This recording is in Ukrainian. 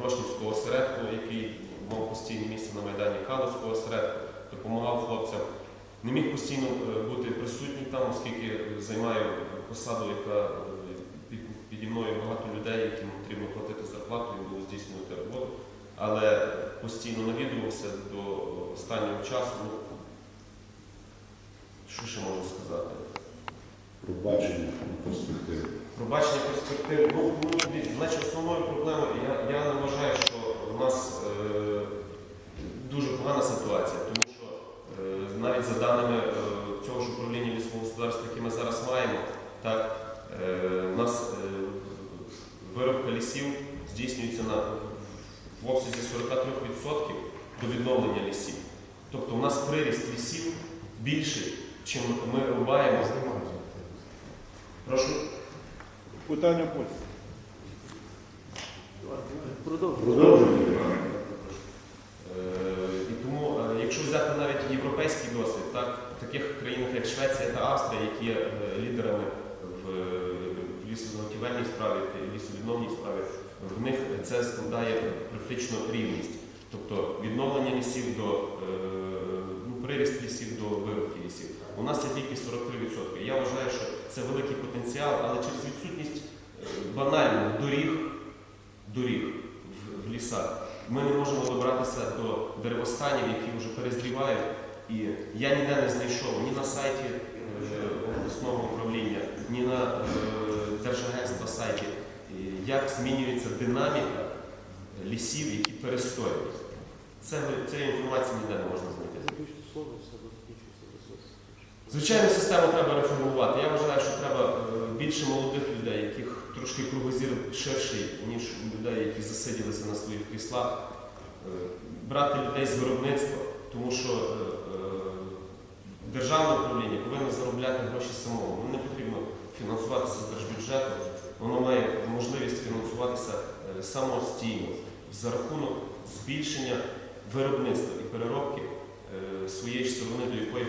Брошнівського осередку, який мав постійне місце на Майдані Калуського осередку, допомагав хлопцям. Не міг постійно е, бути присутній там, оскільки займаю посаду, яка е, піді мною багато людей, яким потрібно платити зарплату і було здійснювати роботу. Але постійно навідувався до останнього часу. Ну, що ще можу сказати? Пробачення на. Пробачення перспектив. Ну, ну, значить, основною проблемою я, я не вважаю, що в нас е, дуже погана ситуація, тому що е, навіть за даними е, цього ж управління лісового господарства, яке ми зараз маємо, так, е, у нас е, виробка лісів здійснюється на, в обсязі 43% до відновлення лісів. Тобто у нас приріст лісів більший, чим ми рубаємо. Питання потім. Продовжуємо. Е, І тому, е, якщо взяти навіть європейський досвід, так, в таких країнах, як Швеція та Австрія, які є е, лідерами в, в лісозаготівельній справі, в лісовідновній справі, в них це складає практично рівність. Тобто відновлення лісів до ну, приріст лісів до вирубки лісів. У нас це тільки 43%. Я вважаю, що це великий потенціал, але через відсутність банально доріг, доріг в, лісах. Ми не можемо добратися до деревостанів, які вже перезрівають. І я ніде не знайшов ні на сайті е, обласного управління, ні на е, Держагентства сайті, як змінюється динаміка лісів, які перестоюють. Це, інформації ніде не можна знайти. Звичайно, систему треба реформувати. Я вважаю, що треба е, більше молодих трошки кругозір ширший, ніж у людей, які засиділися на своїх кріслах. Е, Брати людей з виробництва, тому що е, е, державне управління повинно заробляти гроші самому. Воно не потрібно фінансуватися з держбюджету, воно має можливість фінансуватися самостійно за рахунок збільшення виробництва і переробки своєї ж сировини, до якої